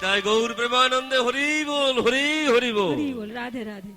নিতাই গৌর প্রেমানন্দে হরি বল হরি হরি বল। হরি বল রাধে রাধে।